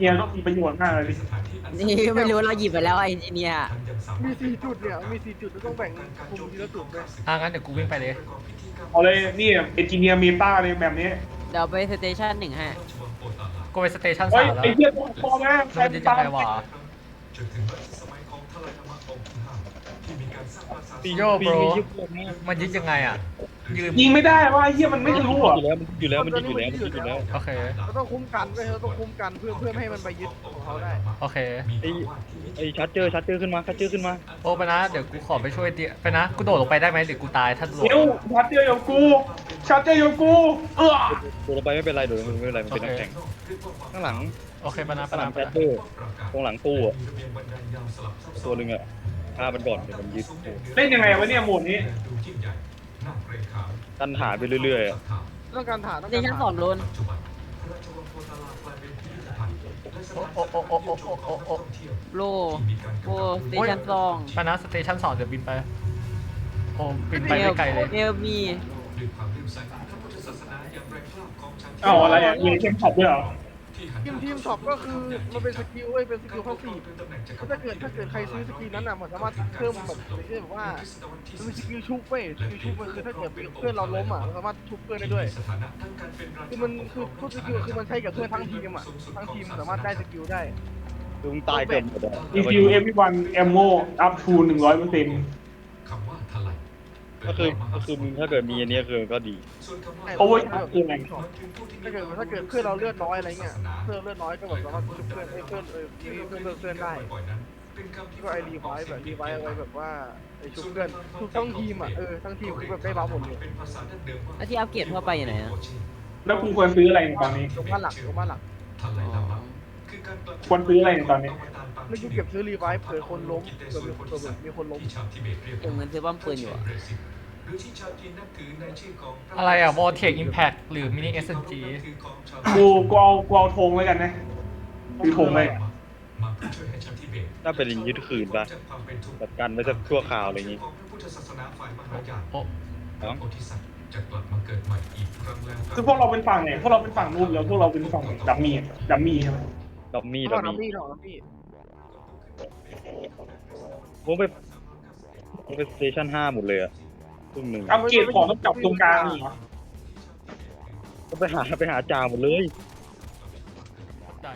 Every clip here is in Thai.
เฮียต้องมีประโยชน์มากเลยดินี่ไม่รู้เราหยิบไปแล้วไอ้เนี่ย มีสี่จุดเนี่ย มีสี่จุดแล้วต้องแบ่งกลุ่มทีละจุดเลยอะงั้นเดี๋ยวกูวิ่งไปเลย เอาเลยนี่เอนจิเนียร์เมตาเลยแบบนี้เดี๋ยวไปสเตชันหนึ่งให้กูไปสเตชันเฮ้สายมแล้วไอ้เหี้ยต้องพอนะใครมันจะยังไงวะโย่ปี bro นี้ยุบลงมากมันยึดยังไงอะ ยืนยิงไม่ได้ว่าไอ้เหี้ยมันไม่รู้อะอยู่แล้วมันอยู่แล้วมันอยู่แล้วมันอยู่แล้วโอเคเราต้องคุ้มกันด้วยเราต้องคุ้มกันเพื่อเพื่อไม่ให้มันไปยึดของเขาได้โอเคไอ้ไอ้ชัดเจอชัดเจอขึ้นมาชัดเจอขึ้นมาโอ้ไปนะเดี๋ยวกูขอไปช่วยเตียไปนะกูโดดลงไปได้ไหมหรือกูตายถ้าโดดเดี๋ยวชาร์เจอร์อยู่กูชาร์เจอร์อยู่กูเออตัวลงไปไม่เป็นไรเดี๋ยวมันไม่เป็นไรมันเป็นน้ำแข็งข้างหลังโอเคไปนะไปข้างหลันะงไปชัดนะเจอตรงหลังตู้อะตัวหนึ่งอะฆ่ามันก่อนเดี๋ยวมันยึดเล่นยังไงวะเนี่ยโหมดนี้ ตันหาไปเรื่อยๆอะต้องการฐานต้องเตการชันฐานสองโดนโอ้โอ้โอ้โอ้โอ้โอ้โอ้โลโอ้สเตชันสองไปนะสเตชันสองเดี๋ยวบินไป โอ้บินไปไม่ไกลเลย เอลมีเอ้าอะไรอะมีเข้มขัดด้วยเหรอ ทีมทีมช็อปก็คือมันเป็นสกิลเว้ยเป็นสกิลข้อสี่ถ้าเกิดถ้าเกิดใครซื้อสกิลนั้นอะมันสามารถเพิ่มแบบเช่นแบบว่ามันเป็สกิลชุบเว้ยสกิลชุบมันคือถ้าเกิดเพื่อนเราล้มอะมันสามารถชุบเพื่อนได้ด้วยคือมันคือทุกสกิลคือมันใช้กับเพื่อนทั้งทีมอะทั้งทีมสามารถได้สกิลได้ลุงตายเกือบหมดอเวอร์บันแอมะ If you everyone ammo up to 100% ก็คือก็คือมึงถ้าเกิดมีอันเนี้ยคือก็ดี โอเวอร์ชาร์จคืออะไร ถ้าเกิดถ้าเกิดเพื่อนเราเลือดน้อยอะไรเงี้ยเพื่อนเลือดน้อยก็แบบสามารถชุบเพื่อนให้เพื่อนเออเพื่อนเลือดเพื่อนได้ก็ไอรีไวท์แบบรีไวท์อะไรแบบว่าไอชุบเพื่อนชุบทั้งทีมอะเออทั้งทีมคือแบบได้บัฟหมดเลยแล้วที่อัปเกรดทั่วไปอยู่ไหนอะแล้วกูควรซื้ออะไรในตอนนี้ยกบ้านหลักยกบ้านหลัก ควรซื้ออะไรในตอนนี้แล้วกูเก็บซื้อรีไวท์เผื่อคนล้มเผื่อมีเผื่อแบบมีคนล้มเก็บเงินซื้อป้อมปืนอยู่อะอะไรอะ v o l t e c Impact หรือ Mini SMG กูกูเอากูเอาธงแล้วกันนะคือธงเลยถ้าเป็นอย่างยึดคืนปะจัดการไว้สักชั่วคราวอะไรอย่างงี้โอ้เนาะคือพวกเราเป็นฝั่งเนี่ยพวกเราเป็นฝั่งนู้นแล้วพวกเราเป็นฝั่งดัมมี่อะดัมมี่ใช่ไหม ดอมมี่ดก็อมน้ำมี่พี่น้ำพี่ผมไปผมไปสเตชันห้าหมดเลยอะครึ่งหนึ่งอัปเกรดของต้องจับตรงกลางเหรอก็ไปหาไปหาจ่าหมดเลย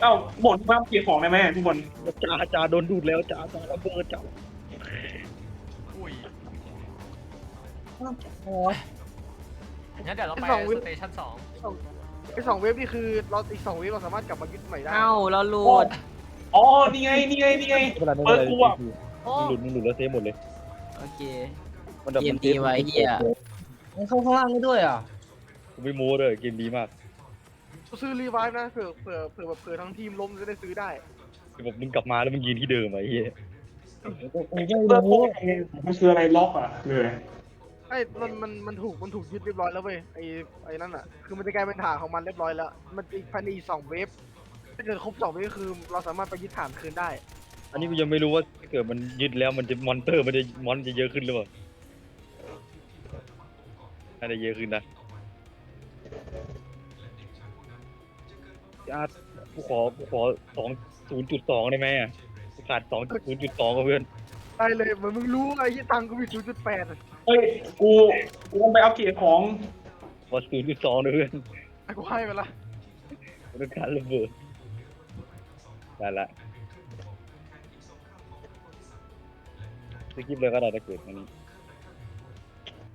เอ้าหมดว่าอัปเกรดของได้ไหมทุกคนจ่าจ่าโดนดูดแล้วจ่าจ่าระเบิดจ่าอุ้ยโอ้ยงั้นเดี๋ยวเราไปสเตชันสอง ไอสองเวฟนี่คือเราอีกสองเวฟเราสามารถกลับมายึดใหม่ได้เอ้าเราหลุดอ๋อ นี่ไง นี่ไง นี่ไง ไม่เป็นไรไม่เปิเป็ดนไรกูอะมึงหลุดมึงหลุดแล้วเซฟหมดเลย โอเค มันแบบเกมมันเซดีฟไว้เหี้ย มันเข้าข้างล่างได้ด้วยอะกูไม่โม้เลยเกมดีมากซื้อรีไวท์นะเผื่อเผื่อเผื่อแบบเผื่อทั้งทีมล้มจะได้ซื้อได้คือแบบมึงกลับมาแล้วมึงยืนที่เดิมอะไอ้เหี้ยผมก็เปิดพวรู้กไงมันคืออะไรล็อกอะเลย ไอ้มันมันมันถูกมันถูกยึดเรียบร้อยแล้วเว้ยไอ้ไอ้นั่นอะคือมันจะกลายเป็นฐานของมันเรียบร้อยแล้ว มันอีกภายในอีกสองเวฟถ้าเกิดครบสองเวฟคือเราสามารถไปยึดฐานคืนได้ อันนี้กูยังไม่รู้ว่าถ้าเกิดมันยึดแล้วมันจะมอนเตอร์มันจะมอนจะเยอะขึ้นหรือเปล่าน่าจะเยอะขึ้นนะอาร์ตกูขอกูขอสองศูนย์จุดสองได้ไหมอะกูขาดสองศูนย์จุดสองกับเพื่อนได้เลยเหมือนมึงรู้ไอ้ยี่ตังค์กูมีศูนย์จุดแปด เฮ้ย กู กูต้องไปอัปเกรดของขอศูนย์จุดสองด้วยเพื่อนไอ้กูให้ไปละกูต้องการระเบิดได้ละสกิปเลยก็ได้ถ้าเกิดมัน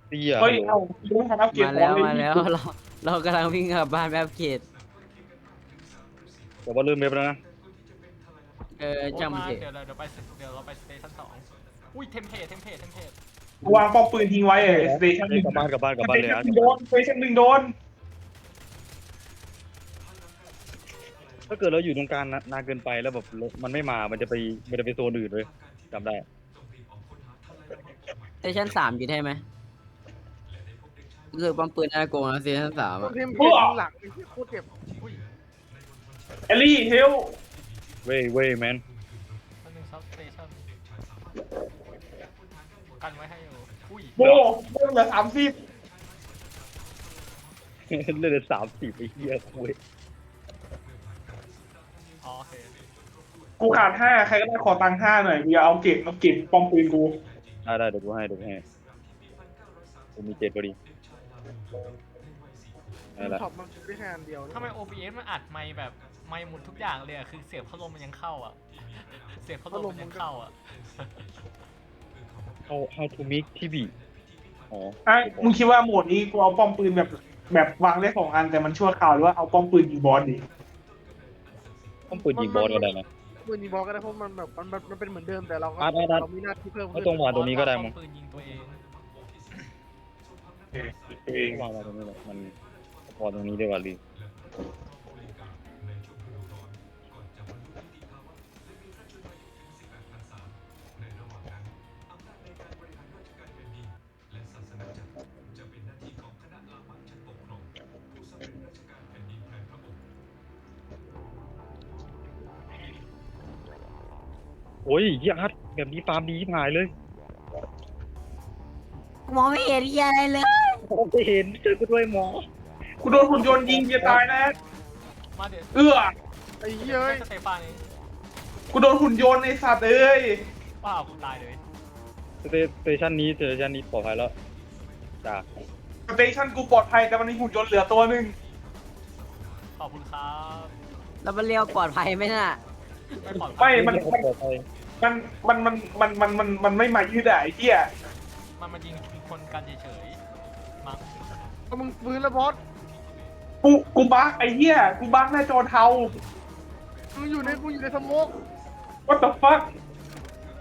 เตี้ยเฮ้ยฮัลโหลเอ้ากูต้องทำอัปเกรดมาขอแล้วงเลยมาแล้วเราเรากำลังวิ่งกลับบ้านแบบอัปเกรดแต่ว่าเริ่มเมฟแล้วนะ เออจำเเถดี๋ยอะวเดี๋ยวไปเดี๋ยวเราไปสเตชันสองอุ้ยเทมเพลตเทมเพลตเทมเพลตกู วางป้อมปืนทิ้งไว้เอสเตชันหเฮ้ยนึ่งกลับบ้านกลับบ้านกลับสบ้าเตนเลยชันอะหนึ่งโดนสเตชันหนึ่งโดน ถ้าเกิดเราอยู่ตรงกลางนานเกินไปแล้วแบบมันไม่มา มันจะไปมันจะไปโซนอื่นเลยจำได้สเตชันสามอยู่ได้ไหมคือป้อมปืนน่ากลัวนะสเตชันสามต้ออะงเทมเพลย์หลังไอ้ที่โคตรเจ็บเอลลี่เฮลเว้ยเว้ยแมน กันไว้ให้อยู่อุ้ยโบโบเหลือสามสิบเล่นเลยสามสิบไอ้เหี้ยคุยอ๋อโอเคกูขาดห้าใครก็ได้ขอตังค์ห้าหน่อยกูจะเอาเก็บเอาเก็บปอมปืนกูได้ได้เดี๋ยวกูให้เดี๋ยวกูให้กูมีเจ็ดพอดีได้ละช็อปมันได้แค่อันเดียวนะทำไม OBS มันอัดไมค์แบบไมค์หมดทุกอย่างเลยอะคือเสียงพัดลมมันยังเข้าอะ เสียงพัดลมมันยังเข้าอะ how how to make TV อ๋ออะมึงคิดว่าโหมดนี้กูเอาป้อมปืนแบบแบบวางได้สองอันแต่มันชั่วคราวหรือว่าเอาป้อมปืนยิงบอสดีต้องเปิดยิงบอสก็ได้นะ ปืนยิงบอลก็ได้เพราะมันแบบมันมันมันเป็นเหมือนเดิมแต่เราก็อะได้ได้ เรามีหน้าที่เพิ่มเอาขึ้นตรงมาตรงนี้ก็ได้มั้งเอาปืนยิงตัวเองตัวเองวางมาตรงนี้แหละมันพอตรงนี้ดีกว่าลี โอ้ยยี่อาร์ตแบบนี้ฟาร์มดีที่หายเลยมองไม่เห็นอะไรเลยผมจะเห็นเจอกูด้วยหมอกูโดนหุ่นยนต์ยิงจะตายนะ มาเดี๋ยวเอื้อไอ้เหี้ยเอ้ยสเตฟานเองกูโดนหุ่นยนต์ในสัตว์เอ้ยว้าวกูตายเลยสเตสเตชันนี้สเตชันนี้ปลอดภัยแล้วจากสเตชันกูปลอดภัยแต่มันมีหุ่นยนต์เหลือตัวหนึ่งขอบคุณครับแล้วมันเรียวปลอดภัยไหมน่ะไม่ปลอดภัไม่ยมันปลอดภัย มันมันมันมันมันมันมันไม่มายืดอะไอ้เหี้ยมันมายิงคนกันเฉยๆมั้งเอามึงฟื้นแล้วบอสกูกูบักไอ้เหี้ยกูบักหน้าจอเทา มึงอยู่ในกูอยู่ในสโมก what the fuck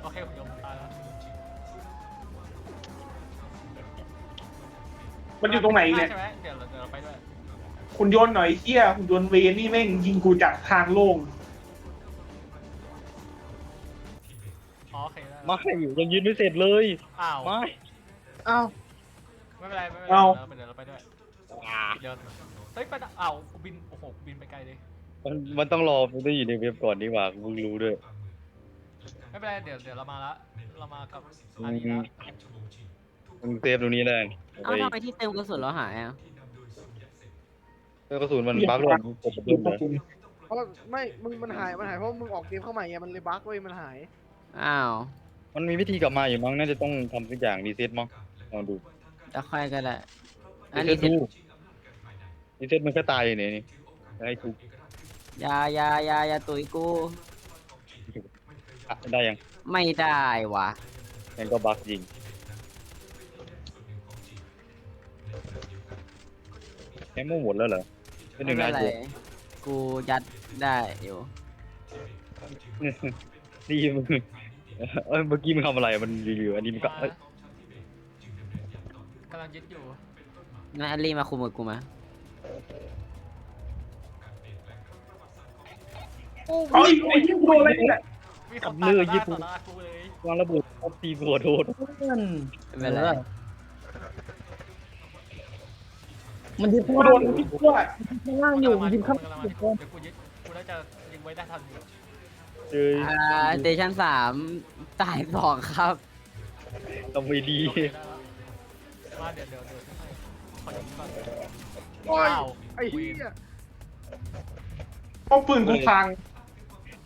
โอเคผมยอมตายแล้วมันอยู่ตรงไหนเนี่ย ใช่ไหมเดี๋ยวเราเดี๋ยวเราไปด้วยหุ่นยนต์หน่อยไอ้เหี้ยหุ่นยนต์เวรนี่แม่งยิงกูจากทางโล่ง ได้ไม่ยังยืนไม่เสร็จเลยอ้าวไม่อ้าว ไม่เป็นไรไม่เป็นไรเอาเดี๋ยวเราไปเดี๋ยวเราไปด้วยเดี๋ยวเฮ้ยไปนะอ้าวกูบินโอ้โหบินไปไกลเลยมันมันต้องรอมันต้องอยู่ในเว็บก่อนนี่หว่ากูเพิ่งรู้ด้วย ไม่เป็นไรเดี๋ยวเดี๋ยวเรามาละเรามากับอารีละมึงเซฟตรงนี้เลยเอ้าทำไมที่เติมกระสุนเราหายอะเออกระสุนมันบั๊กลงกดกระสุนเลยเพราะไม่ มึงมันหาย มันหายเพราะมึงออกเกมเข้าใหม่ไง มันเลยบั๊กเว้ย มันหาย อ้าว มันมีวิธีกลับมาอยู่มั้งน่าจะต้องทำสักอย่างรีเซ็ตมั้งลองดูจะค่อยก็ได้อันรีนี้เซ็ตดูรีเซ็ตมันแค่ตายอยู่เนี่ยนี่ให้ทุกอยาอยาอยาอยาตุยกู อะได้ยังไม่ได้วะงั้นก็บั๊กยิงแค่โม่หมดแล้วเหรอไม่หไม่นึ่งเป็นะนไรกูยัดได้อยู่ นี่มึง เอ้ยเมื่อกี้มึงทำอะไรอะมันรีวิวอันนี้มันก็เอ้ยกำลังยึดอยู่งั้นอลีมาคุมกับกูมาเฮ้ยไอ้เหี้ยกูโดนอะไรเนี่ยมีคนตายต่อหน้าต่อหน้ากูเลยวางระเบิดท็อปตีหัวโดนไม่เป็นไรมันที่พูกูดโดนที่ขั้วข้างล่างอยู่กำลังมันมาที่ข้างกำลังมาอยู่เดี๋ยวกูยึดกูน่าจะยิงไว้ได้ทันอยู่ เจออ่าสเตชันสาม ตายสองครับ ทำไม่ดีโอเคได้แล้วมาเดี๋ยวเดี๋ยวเดี๋ยวให้ขอยิงก่อนโอ้ยว้าวไอ้เหี้ยป้อมปืนกูพัง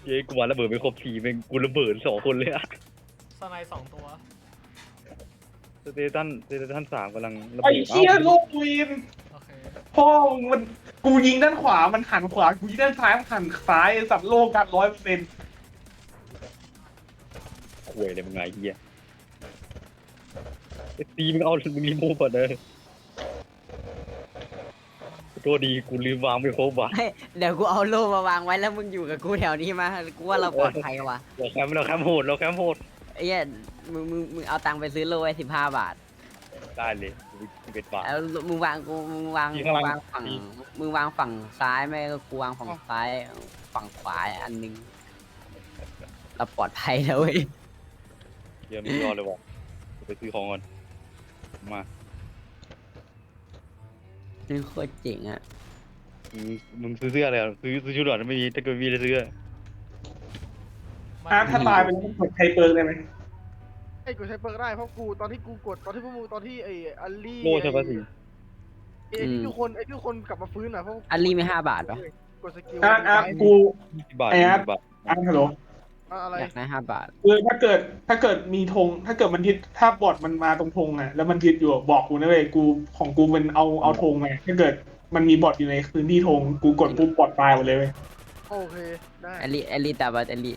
เย้กูวางระเบิดไปครบทีแม่งกูระเบิดสองคนเลยอะสไนด์สองตัวสเตตันสเตตันสามกำลังระไอ้เบิดเหี้ยอ้าโลกวีนโอเคพ่อมึงมันกูยิงด้านขวามันหันขวากูยิงด้านซ้ายมันหันซ้ายไอ้สัตว์โลกกันร้อยเปอร์เซ็นต์ ข่วยเลยมึงไงเฮียไอ้ตีมึงเอามึงรีโมทก่อนเลยโทษดีกูลืมวางไม่ครบว่ะเฮ้ยเดี๋ยวกูเอาโล่มาวางไว้แล้วมึงอยู่กับกูแถวนี้มากูว่าเราปลอดภัยว่ะเราแคมป์เราแคมป์โหดเราแคมป์โหดไอ้เหี้ยมึงมึงมึงเอาตังค์ไปซื้อโล่ไว้สิบห้าบาทได้เลยสิบเอ็ดบาท แล้วมึงวางกูมึงวางอยู่มึข้างงหลังวางฝั่งมีมึงวางฝั่งซ้ายไม่ก็กูวางฝั่งซ้ายฝั่งขวาอันหนึงเราปลอดภัยแล้วเว้ย เยี่ยมยอดเลยว่ะไปซื้อของก่อน มานี่โคตรเจ๋งอะ มึงมึงซื้อเสื้ออะไรอะซื้อซื้อชุดหรอไม่มีถ้าเกิดมีอะไรซื้อมาอะถ้าตายไปแล้วมันกดไทเปิร์กได้ไหมไอ้กูใช้เปิร์กได้เพราะกูตอนที่กูกดตอนที่พวกมึงตอนที่ไอ้อัลลี่โล่ใช่ปะสิไอ้ที่ทุกคนไอ้ที่ทุกคนกลับมาฟื้นอะเพราะอันลีไม่ห้าบาทปะกดสกิลอะอะกู ยี่สิบบาทไอ้ยี่อาร์ต สิบบาทอะฮัลโหล อะอะไรอยากได้ห้าบาท คือถ้าเกิดถ้าเกิดมีธงถ้าเกิดมันทิศถ้าบอดมันมาตรงธงอะแล้วมันทิศอยู่อะบอกกูนะเว้ยกูของกูมันเอาเอาธงมาถ้าเกิดมันมีบอดอยู่ในพื้นที่ธงกูกดปุ๊บบอดตายหมดเลยเว้ยโอเคได้แอลลี่แอลลี่ตาบาดแอลลี่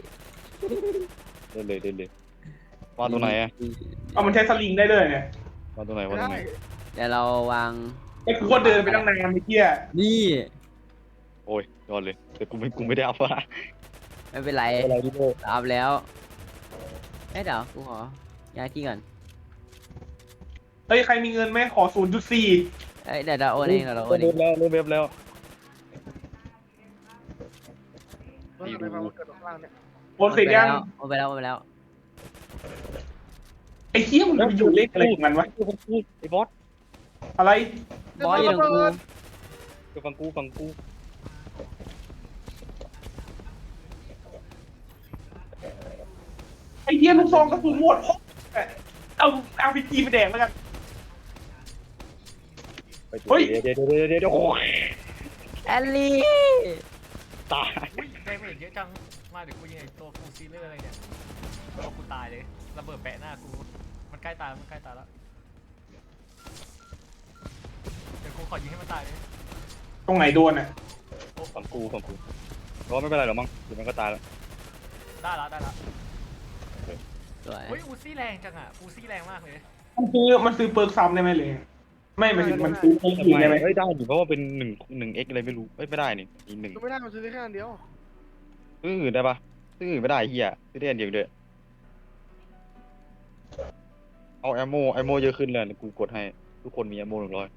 ได้เลยได้เลยมาตรงไหนอะเอามันใช้สลิงได้เลยเนี่ยมาตรงไหนมาไม่ตรงได้ไหนเดี๋ยวเราวาง ไอ้กูก็เดินไปตั้งนานไอ้เหี้ยนี่โอ้ยยอดเลยแต่กูไม่กูไม่ได้เอาละ ไม่เป็นไรอะไรที่โลเราอัพแล้วเอ้ยเดี๋ยวกูขอย้ายที่ก่อนเฮ้ย ใครมีเงินไหมขอศูนย์จุดสี่เอ้ยเดี๋ยวเราโอนเองเดี๋ยวเราโอนเอเริ่งมแล้วเริ่มเว็บแล้วแล้วทำไมมาเกิดตรงล่างเนี่ยโอนเสร็จยังโอนไปแล้วโอนไปแล้วไอ้เหี้ยมึงไปอยู่เล่นอะไรของมันวะไอ้บอสอะไร บอสอยู่ตรงกูเดี๋ยวฟังกูฟังกู ไอ้เหี้ยลูกซองกระสุนหมดเอาเอาพีจีไปแดงแล้วกัน ไปเฮ้ยเดี๋ยวเดี๋ยวเดี๋ยวเดี๋ยวโอ้ยแอลลี่ตายอุ้ยได้ไม่เยอะจัง มาเดี๋ยวกูยิงไอ้ตัวฟูซีเลอร์อะไรเนี่ยตัวกูตายเลย ระเบิดแปะหน้ากู มันใกล้ตายแล้วมันใกล้ตายแล้ว เดี๋ยวกูขอยิงให้มันตายเลยตรงไหนโดนอะฟังกูฟังกูเพราะว่าไม่เป็นไรหรอกมั้งเดี๋ยวมันก็ตายแล้วได้แล้วได้แล้ว สวยเฮ้ยอูซี่แรงจังอะอูซี่แรงมากเลยมันซื้อมันซื้อเปิร์กซ้ำได้ไหมเลย ไม่หมายถึงมันซื้อเปิร์กทำอื่นไมได้ไหมเฮ้ยได้อยู่เพราะว่าเป็นหนึ่งหนึ่งเอ็กอะไรไม่รู้เอ้ยไม่ได้นี่อีกหนึ่งก็ไม่ได้มันซื้อได้แค่อันเดียวซื้ออื่นได้ปะซื้ออื่นไม่ได้เฮียซื้อได้อันเดียวเด้อเอาแอมโมแอมโมเยอะขึ้นเลยกูกดให้ ทุกคนมีแอมโมหนึ่งร้อย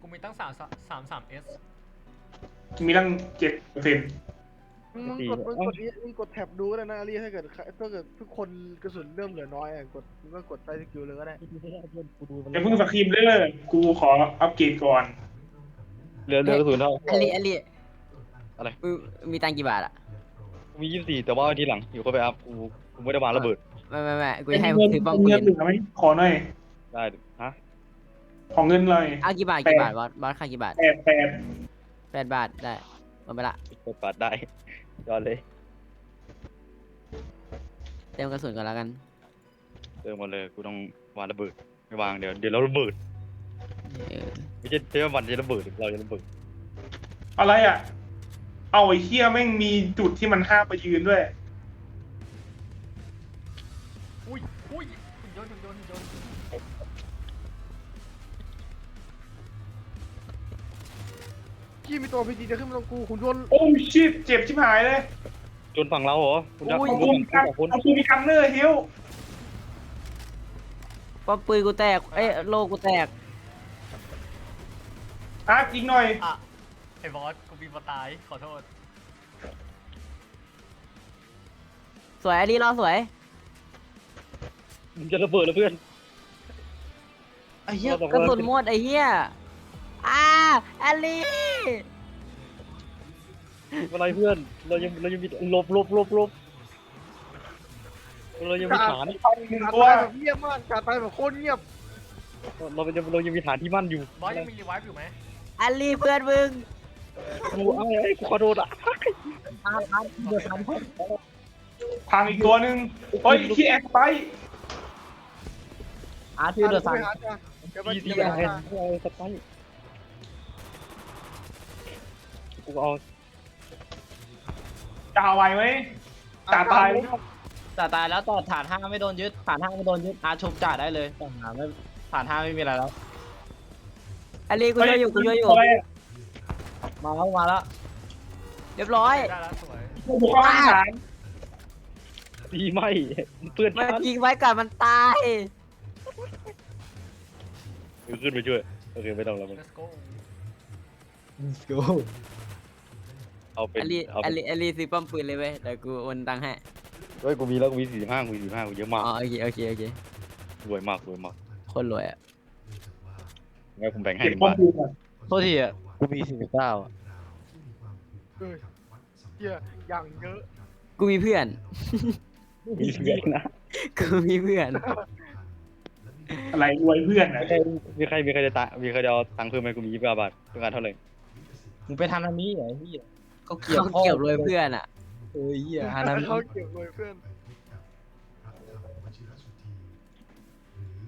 กูมีตั้งสามสามสามเอสมีตั้งเจ็ดเปอร์เซ็นต์ มึงกดมึงกดนี้มึงกดแท็บดูก็ได้นะอารีถ้าเกิดถ้าเกิดทุกคนกระสุนเริ่มเหลือน้อยอะกดมึงก็กดใส่สกิลเลยก็ได้อย่าเพิ่งสครีมเด้อกูขออัปเกรดก่อนเหลือเหลือกระสุนเท่าแอลลี่แอลลี่อะไรมึงมีตังค์กี่บาทอะกูมียี่สิบสี่แต่ว่าเอาทีหลังอยู่ก็ไปอัพกูกูไม่ได้วางระเบิดไม่ไม่ไม่กูจะให้มึเงิงซื้อป้อมปืเงินนเหลือไหมขอหน่อยได้ฮะขอเงินเลยเอากี่บาทกี่บาทบอสบอสค่ากี่บาทแปดแปดแปดบาทได้โอนไปละกดปัดได้ ยอดเลยเตรียมกระสุนก่อนแล้วกัน เติมมาเลยกูต้องวางระเบิดไม่วางเดี๋ยวเดี๋ยวเราระเบิดเออไม่ใช่เชื่อมันจะระเบิดเราจะระเบิดอะไรอะ เอาไอ้เหี้ยแม่งมีจุดที่มันห้ามไปยืนด้วย อุ้ยอุ้ย พี่มีตัวพีจีจะขึ้นมาตรงกูคุณยนต์ โอ้ชิตเจ็บชิบหายเลยจนฝั่งเราเหรอคุณดักเอาคุณกูดัมีกกันสองคนเอากูมีกันเนอร์ฮิวป้อมปืนกูแตก เอ้ยโลกูแตก อาร์ตยิงหน่อย อะไอ้บอสกูมีบอตายขอโทษสวยแอลลี่รอสวยมึงจะระเบิดแล้วเพื่อน ไอ้เหี้ยเราบอกกระว่าสุนหมดไอ้เหี้ยอ้าแอลลี่อะไรเพื่อน เรายังเรายังมีหลบหลบหลบหลบเรายังมีฐานหนึ่งการตัวตายแบบเงียบมากการตายแบบโคตรเงียบเรายังเรายังมีฐานที่มั่นอยู่บอสยังมีรีไวฟ์อยู่ไหมแอลลี่เพื่อนมึงกูไอ้ไอ้กูขอโทษอะพังอีกตัวหนึ่งเฮ้ยที่แอคไปอาร์เดี๋ฟิยววเดอร์ซันไปหาจ้าเดี๋ยวไปดีเดี๋ดียวไปไอ้หาจ้าไอ้สไปร์ กูเอาจะเอาไว้ไหมจ่าตายไหมจ่าตายแล้วต่อฐานห้าไม่โดนยึดฐานห้าไม่โดนยึดอาชุบจ่าได้เลยฐานไม่ฐานห้าไม่มีอะไรแล้วแอลลี่กูช่วยอยู่กูช่วยอยู่อะไรอะมาแล้วมาแล้วเรียบร้อยได้แล้วสวยกูบุกเข้าห้างฐานดีไหมเพื่อนมันฉันยิงไว้ก่อนมันตายเดี๋ยวขึ้นไปช่วยโอเคไม่ต้องแล้วมึง let's go เอาเป็นแอลลี่เอาแอเป็ลนลี่แอลลี่ซื้อป้อมปืนเลยเว้ยเดี๋ยวกูโอนตังค์ให้ เฮ้ยกูมีแล้วกูมีสี่สิบห้ากูมีสี่สิบห้ากูเยอะมากอ๋อโอเคโอเคโอเครวยมากรวยมากโคนรวยอะ งั้นผมแบ่งให้เก็บหนึ่งข้อบาทมูลก่อนโทษทีอะ กูมีสี่สิบเก้าเออเหี้ยอย่างเยอะกูมีเพื่อน มีเพื่อนนะกูมีเพื่อน อะไรรวยเพื่อนอะมีใครมีใครมีใครจะตะมีใครจะเอาตังค์เพิ่มไหมกูมียี่สิบเก้าบาทต้องการเท่าไหร่มึงไปทานามิเหรอไอ้เหี้ย เขาเกี่ยวเขาเกี่ยวเลยเพื่อนอะเออเหี้ยทานามิเขาเก็บเลยเพื่อน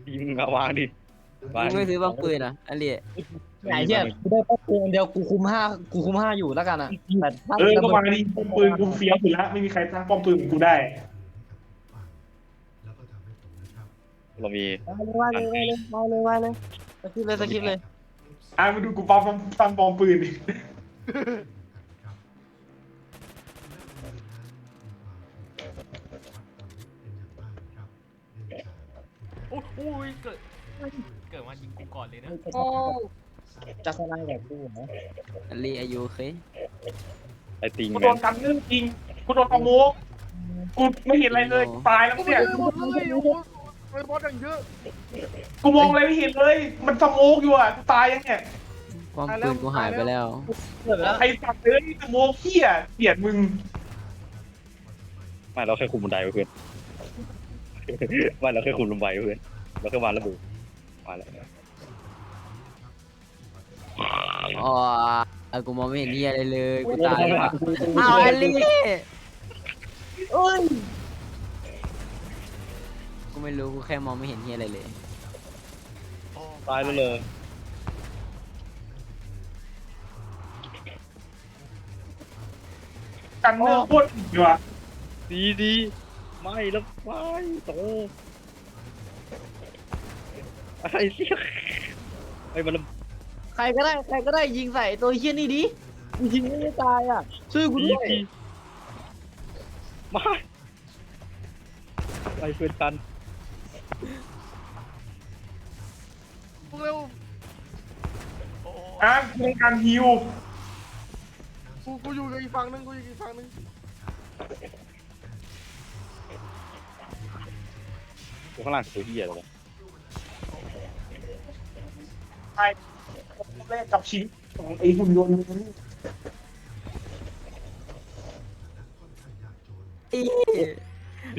ยิงเอาวางดิวางมึงไม่ซื้อบ้างปืนอะอันเรียไอ้เหี้ยกูได้แป๊บเดียวเดียวกูคุมห้ากูคุมห้าอยู่แล้วกันอะแต่ถ้าเออระก็เบิมาดดิป้อมปืนกูเฟี้ยวสุดละไม่มีใครสร้างป้อมปืนของกูได้ เรามีว่าเลยว่าเลยว่าเลยว่าเลยสกิปเลยสกิปเลยอะมาดูกูป้อมสร้างป้อมปืนดิ อ้โหเกิดเกิดมายิงกูก่อนเลยนะโอ้จะสไลด์แบบกูเหรออันเรียอายุเคยไอติงกูแมโดนนกันเรื่องจริงกูโดนเอาโมกกูไม่เห็นอะไรเลยตายแล้วกูเนี่ยไม่ได้บอสเลยโอ้โหไปบอสอย่างเยอะกูมองอะไรไม่เห็นเลย มันสโมกอยู่อะกูตายยังเนี่ยป้อมปืนกูหายไปแล้ว เกิดแล้วไอ้สัตว์เลยสโมกเหี้ยเกลียดมึงไม่เราแค่คุมบันไดไว้เพื่อนไม่เราแค่คุมลงไปเพื่อน เราแค่วางระเบิดมาแล้วอ๋อเออกูมองไม่เห็นเหียอะไรเลย กูตายแล้วอะอ้าวอันเรียเอ้ยกูไม่รู้ กูแค่มองไม่เห็นเหียอะไรเลย ตายแล้วเลยกันเนื้อโคตรอยู่อะดีดีไม่แล้วไม่โตอะ ไรเสียไอ้มันใครก็ได้ใครก็ได้ยิงใส่ตัวเหี้ยนี่ดิกูยิงไม่ตายอะช่วยกูดีด้วยดีไม่ไปเพื่อนกันพวกเร็วโอ้โหอะกูต้องการฮิวกูกูอยู่กับอีกฝั่งหนึงกูอยู่กับอีกฝั่งหนึงตัวข้างล่างคือตัวเหี้ยอะไรวะ ไอ้แรกกับชีวิตของไอ้หุ่นยนต์นี้อี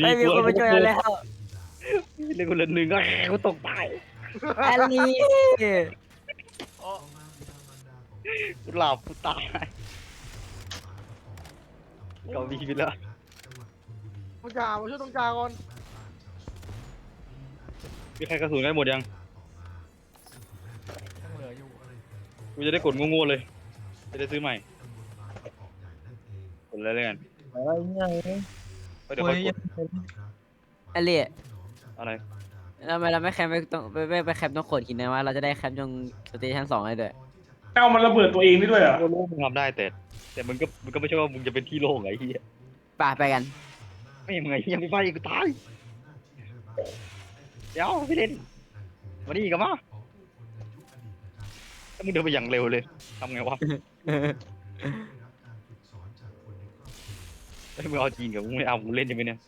ไม่มีคนมาช่วยเราแล้วเล่นคนละหนึ่งก็กูตกตายอันนี้โอ้กูหลับกูตายเกาวีไปแล้วตรงกลางมาช่วยตรงกลางก่อนมีใครกระสุนได้หมดยังยังเหลืออยู่ กูจะได้กดโง่ๆเลย จะได้ซื้อใหม่กดเลยแล้วกันเฮ้ยเนี่ยเดี๋ยวค่อยกดอันเรียอะไรทำไมเราไม่แคมป์ไปตรงไปไปไปแคมป์ตรงโขดหินนะว่าเราจะได้แคมป์ตรงสเตชันสองได้ด้วยเอามันระเบิดตัวเองได้ด้วยเหรอโล่งมึงทำได้แต่ แต่มันก็มันก็ไม่ใช่ว่ามึงจะเป็นที่โล่งไอ้เหี้ยไป่าไปกัน ไม่ยังไงเหี้ยไม่ไปกูตายเดี๋ยวไม่เล่นมานี่กันมา ถ้ามึงเดินไปอย่างเร็วเลยทำไงวะไอ้ยมึงเอาจริงกับมึงไม่เอามึงเล่นยังไงเนี่ย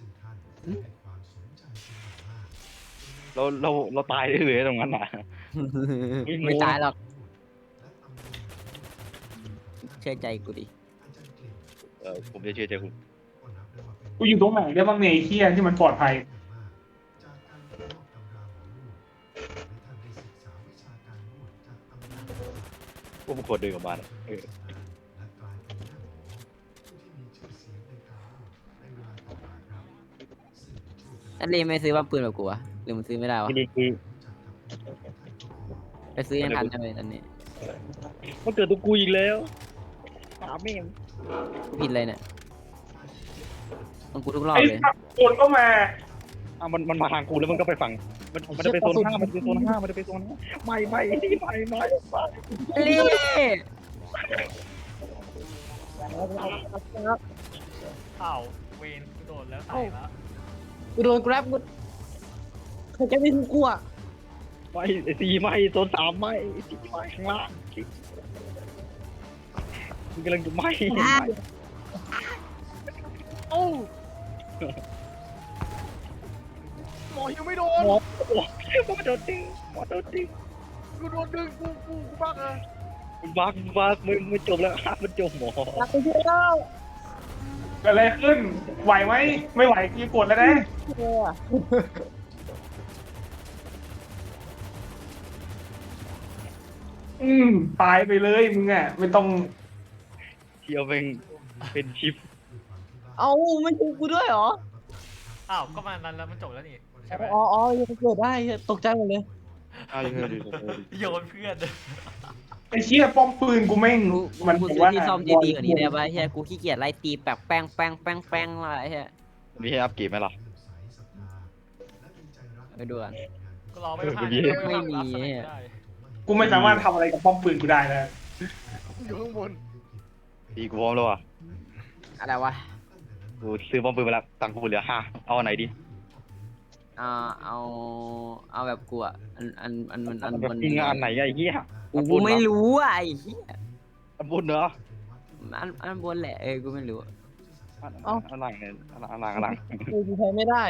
เราเราเราตายได้เลยตรงนั้นอะไม่โม้ไม่ตายหรอก เชื่อใจกูดิ เออผมจะเชื่อใจคุณ กูอยู่ตรงไหนได้บ้างเนี่ยไอ้เหี้ยที่มันปลอดภัย กมึงควรเดินกลับบ้านอะเอออันเรียไม่ซื้อบ้าปืนแบบกูวะหรือมันซื้อไม่ได้วะที่นี่คือไปซื้อยังทันใช่ไหมตอนนี้มันเกิดตัวกูอีกแล้วถามแม่งกูผิดเลยเนี่ยต้องกูทุกรอบไอ้เลย สัตว์โดนก็มา อะมันมันมาทางกูแล้วมันก็ไปฝั่ง มันมันจะไปโซนห้ามันจะไปโซนห้ามันจะไปโซนห้าไม่ไม่ไม่ไม่ไม่อันเรียอ้าวเวนกูโดนแล้วตายแล้วกูโดนกราฟกูใครจะไม่กูอะไม่ไอ้สี่ไม่โซนสามไม่ไอ้สี่ไม่ข้างล่างมันกำลังจะไม่ไม่โอ้าหมอฮิวไม่โดนหมอหมอหมอโดนตีหมอโดนตีกูโดนดึงกูกูกูบักเลยมันบักมันบักมันมันจบแล้วมันจบหมอรักไปเยอะแล้วเกิดอะไรขึ้น ไหวไหม ไม่ไหวกูกดแล้วนะเอออืมตายไปเลยมึงอะไม่ต้องเที่ยวเป็นเป็นชิปเอ้าไม่ชุบกูด้วยเหรอ อ้าว ก็มานั้นแล้วมันจบแล้วนี่ใช่ไหมอ๋ออ๋อยังเกิดได้ตกใจหมดเลยอ้าวยังไงดีโยนเพื่อนไอ้เชี่ยป้อมปืนกูแม่งกูมันกูแบบซื้อว่าที่ซ่อมดีๆกว่านี้ได้ปะเฮียกูขี้เกียจไล่ตีแบบแป้งแป้งแป้งแป้งอะไรเฮียมีให้อัพเกรดไหมล่ะไปดูกันก็รอไม่เออผ่านไม่มีรับสมัยได้กูไม่สามารถทำอะไรกับป้อมปืนกูได้แล้วอยู่ข้างบนดีกูพร้อมแล้วอะอะไรวะกูซื้อป้อมปืนไปแล้วตังค์กูเหลือห้าเอาอันไหนดี อ่าเอาเอาแบบกูอะอันอันอันมันอันแบบมันจริงอันไหนอะไอ้เหี้ยกูไม่รู้อะไอ้เหี้ยอันบนเนอะอันอันบนแหละเออกูไม่รู้อันอันหลังเนี่ยอันหลังอันหลังอันหลังกูกูใช้ไม่ได้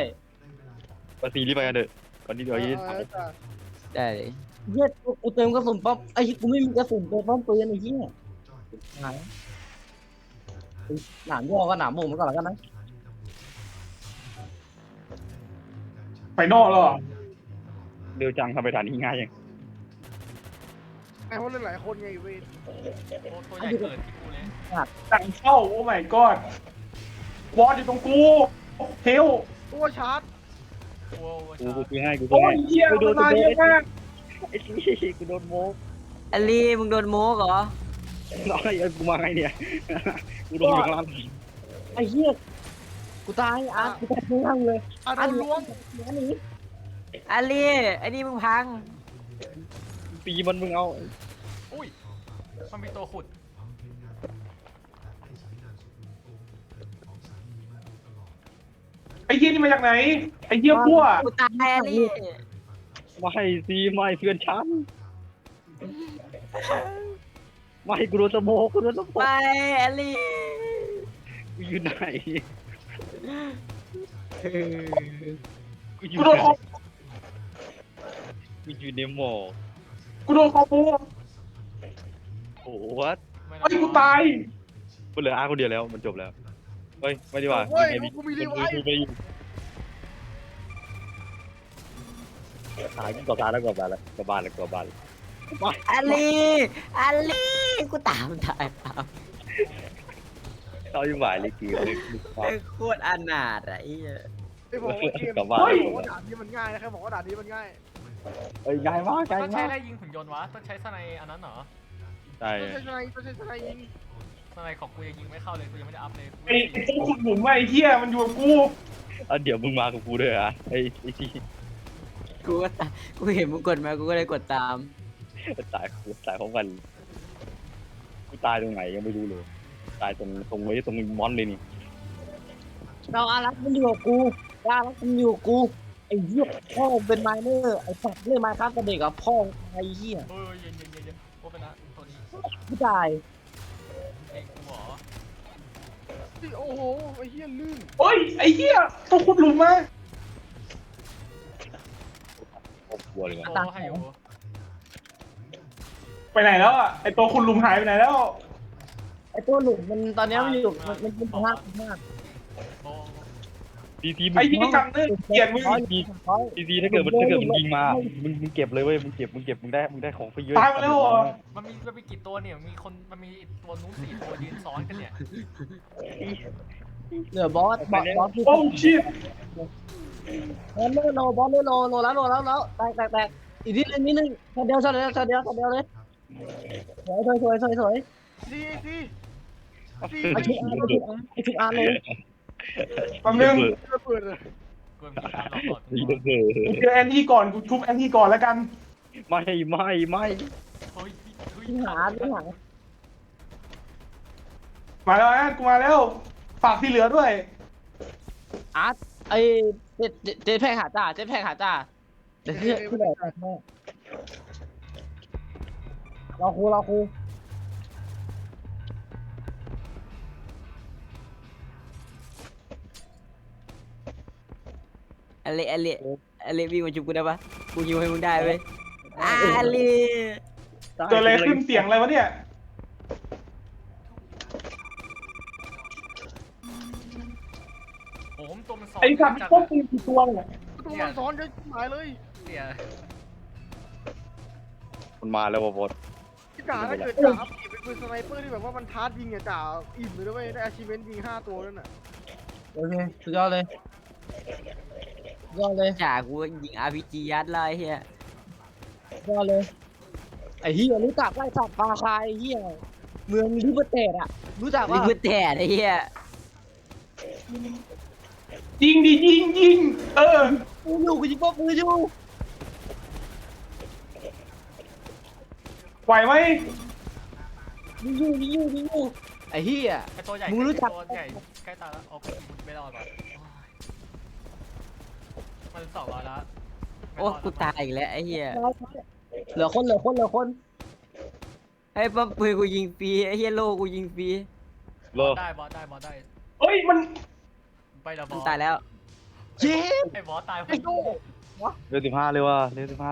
ไปซีรีส์ไปกันเถอะก่อนที่เดี๋ยวยี่เออจ้ะได้เลยเหี้ยกูกูเติมกระสุนป๊อปไอ้กูไม่มีกระสุนเติมป้อมปืนไอ้เหี้ยหายหนามย่อก็หนามหมูมันก่อนแล้วกันนะ นอกแล้วเหรอเร็วจังทำไปฐานนี้ง่ายยังไอ้คนเล่นหลายคนไงเว้ยโอ้ตัวใหญ่เกิดที่กูเลยสั่งเข้าโอ้ my god วอดอยู่ตรงกูเฮลตัวชาร์จโอ้โหกูกูซื้อให้กูซื้โอ้อให้ยเหี้ยมันมาเยอะมากไอ้ซี่กูโดนโมกอลีมึงโดนโมกเหรอน้อยไอ้กูมาไงเนี่ยกูโดนอยู่ข้างล่างไอ้เหี้ย กูตายอาร์ตกูตายข้างล่างเลยอะโดนล้วงอันนี้อลีไอ้นี่มึงพัง ตีมันมึงเอาอุ้ยมันมีตัวขุดไอ้เหี้ยนี่มาจากไหน ไอ้เหี้ยพั่วกูตายอลีไม่ซีไม่เพื่อนฉันไม่กูโดนสโมกกูโดนสโมไปกอลีกูอยู่ไหน กูอยู่กูโดนไหนคอกูอยู่ในหมอกกูโดนคอปูโอ้วัดไม่ไอ้ยกูตายกูเหลืออาคนเดียวแล้วมันจบแล้วเฮ้ยไม่ดีกว่าเฮ้ยยังไงกูมีรีไวกูท์ไปอยู่ตายกูกลับบ้านแล้วกลับบ้านแล้วกลับบ้านแล้วกลับบ้านแล้ว อลีอลีกูตามตายตาม เขาอยู่หวายเลยกี่เลยลูกฟ้าเออโคตรอนาถอะไอ้เหี้ยไอ้บอกว่าเกมกลับบ้านเฮ้ยแล้วบอกว่าด่านนี้มันง่ายนะครับบอกว่าด่านนี้มันง่ายเอ้ยง่ายมากง่ายต้องใช้มากอะไรยิงหุ่นยนต์วะ ต้องใช้สไนอันนั้นเหรอใช่ต้องใช้สไนต้องใช้สไนยิงสไนของกูยังยิงไม่เข้าเลยกูยังไม่ได้อัพเลยกูไอ้ไอ้เจ้าขุดหลุมอะไอ้เหี้ยมันอยู่กับกูอะเดี๋ยวมึงมากับกูด้วยอะไอ้ไอ้ที่กูก็ตายกูเห็นมึงกดมากูก็เลยกดตามตายกูตายพร้อมกันกูตายตรงไหนยังไม่รู้เลย ตายตรงตรงไว้ตรงมอนเลยนี่เราอารักมันอยู่กับกูอารักมันอยู่กับกู ไอ้เหี้ยพ่อเป็นไมเนอร์ ไอ้สัตว์เล่นมาครับกับเด็กกับพ่อไอ้เหี้ยเออเย็นเย็นเย็นเย็นโอ้เป็นนะตัวนี้กูตายเองกูเหรอโอ้โหไอ้เหี้ยลื่นโอ้ยไอ้เหี้ยตัวขุดหลุมมาครอบครัวเลยโอ้ว่ะให้อยู่ไปไหนแล้วอะไอ้ตัวขุดหลุมหายไปไหนแล้ว ไอ้ตัวหลุมมันตอนเนี้ยมันอยู่มันมันเป็นมากมากโอ้ทีทีมึไอ้งเหี้ยกันเนอร์เกลียดมึงร้อยร้อยทีทีถ้าเกิดมันถ้าเกิดมันยิงมามึงมึงเก็บเลยเว้ยมึงเก็บมึงเก็บมึงได้มึงได้ของฟรีเยอะตายมาแล้วเหรอ มันมีมันมีกี่ตัวเนี่ย มีคนมันมีตัวนู้นสี่ตัวยืนซ้อนกันเนี่ย เหลือบอสบอสบอสคือโอ้ชิตบอสเล่นโลบอสเล่นโลโลแล้วโลแล้วแล้วแตกแตกแตกอีกนิดนึงนิดนึงช็อตเดียวช็อตเดียวช็อตเดียวช็อตเดียวเลยสวยสวยสวยสวยสวย ซีซี ไอชุดอาร์ไอชุดอาร์ไอชุดอาร์เลยแป๊บนึงระเบิดเลยกูมีการหลอกหลอนดีเด้อกูเจอแอนที่ก่อนกูทุบแอนที่ก่อนแล้วกันไม่ไม่ไม่เฮ้ยเฮ้ยที่หาที่หามาแล้วนะกูมาแล้วฝากที่เหลือด้วยอาร์ตไอเจ็ดเจ็ดแพงหาจ่าเจ็ดแพงหาจ่าเดี๋ยวที่ที่ไหนเราครูเราครู อลีอลีอลีวิ่งมาจุบกูได้ปะกูยิงให้มึงได้เว้ยอ่าอลีเกิดอะไรขึ้นเสียงอะไรวะเนี่ยผมตัวมันซ้อนไอ้สัตว์จัดพวกปืนกี่ตัวเนี่ยตัวมันซ้อนเยอะหายเลยเสียมันมาแล้วบอสที่ด่าถ้าเกิดด่าอัพกีเป็นปืนสไนเปอร์ที่แบบว่ามันทาร์ดยิงอะจ่าอิ่มเลยด้วยได้ achievement ยิงห้าตัวนั่นน่ะโอเคสุดยอดเลย สุดยอดเลยจ่ากูยิง RPG ยัดเลยเฮียสุดยอดเลย ไอ้เหี้ยรู้จักไอ้สัตว์ปลาคายไอ้เหี้ยเมืองลิเบอร์เตดอะรู้จักลิว่าเบอร์แตดไอ้เฮียยิงดิยิงยิงเออปืนอยู่กูยิงป้อมปืนอยู่ไหวไหมยิงอยู่ยิงอยู่ยิงอยู่ไอ้เหี้ยไอ้ตัวใหญ่มึงรู้จัก ตัวใหญ่ใกล้ตายแล้วเอากูไม่รอดว่ะโอ้ย มันสองร้อยแล้วไม่โอ้รดแล้วกูตายอีกแล้วไอ้เฮียเหลือคนเหลือคนเหลือคนไอ้ป้อมปืนกูยิงฟรีไอ้เฮียโลกูยิงฟรีโลบอสได้บอสได้บอสได้เอ้ยมันไปแล้วบมัอนสตายแล้วเย้ไอ้บอสตายไอ้โง่เร็วสิบห้าเลยว่ะเร็วสิบห้า